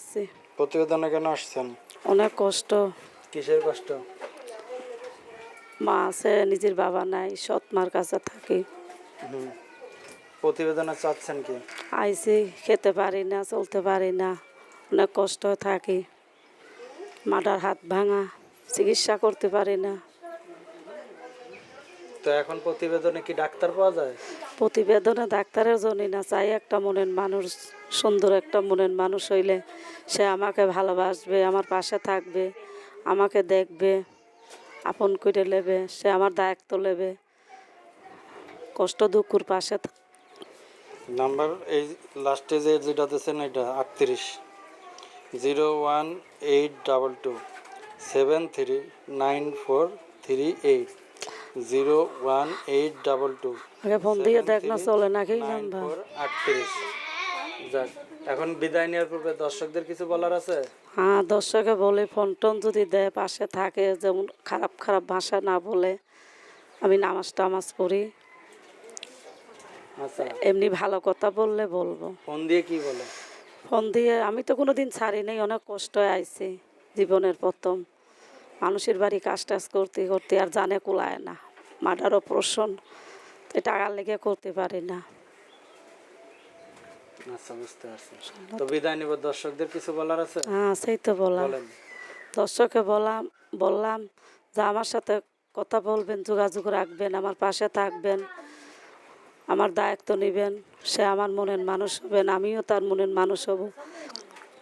আছি প্রতিবেদনে কেন আসছেন? অনেক কষ্ট। কিসের কষ্ট? মা আছে নিজের বাবা নাই সৎ মার কাছে থাকি। প্রতিবেদনে চাচ্ছেন কি? আইসি খেতে পারি না চলতে পারি না অনেক কষ্ট থাকি। মাটার হাত ভাঙা চিকিৎসা করতে পারি না। তো এখন প্রতিবেদনে কি ডাক্তার পাওয়া যায়? প্রতিবেদনে ডাক্তারের জন্যই না চাই একটা মনের মানুষ সুন্দর একটা মনের মানুষ হইলে সে আমাকে ভালোবাসবে আমার পাশে থাকবে আমাকে দেখবে আপন করে নেবে সে আমার দায়িত্ব নেবে। কষ্ট দুঃখর পাশে নাম্বার এই লাস্টে যে যেটা দিয়েছেন এটা আটত্রিশ। Zero one eight double two seven three nine four three eight. Zero one eight double two. আগে ফোন দিয়ে দেখ না চলে নাকি নাম্বার আটত্রিশ। যাক এখন বিদায় নেওয়ার পূর্বে দর্শকদের কিছু বলার আছে? হ্যাঁ দর্শকে বলে ফোন টোন যদি দেয় পাশে থাকে যেমন খারাপ খারাপ ভাষা না বলে আমি নামাজ টামাজ পড়ি। আচ্ছা। এমনি ভালো কথা বললে বলব। ফোন দিয়ে কি বলে? ফোন দিয়ে আমি তো কোনো দিন ছাড়ি নাই অনেক কষ্ট আইছি জীবনের প্রথম। মানুষের বাড়ি কাজ টাজ করতে করতে আর জানে কুলায় না। মাটার অপারেশন। টাকার লেগে করতে পারি না। আচ্ছা বুঝতে পারছি। তো বিদায় নিব। দর্শকদের কিছু বলার আছে? হ্যাঁ সেই তো বললাম বলেন। দর্শকে বললাম বললাম যে আমার সাথে কথা বলবেন যোগাযোগ রাখবেন আমার পাশে থাকবেন আমার দায়িত্ব নেবেন। সে আমার মনের মানুষ হবেন আমিও তার মনের মানুষ হব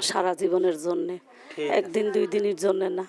সারা জীবনের জন্যে। একদিন দুই দিনের জন্যে না।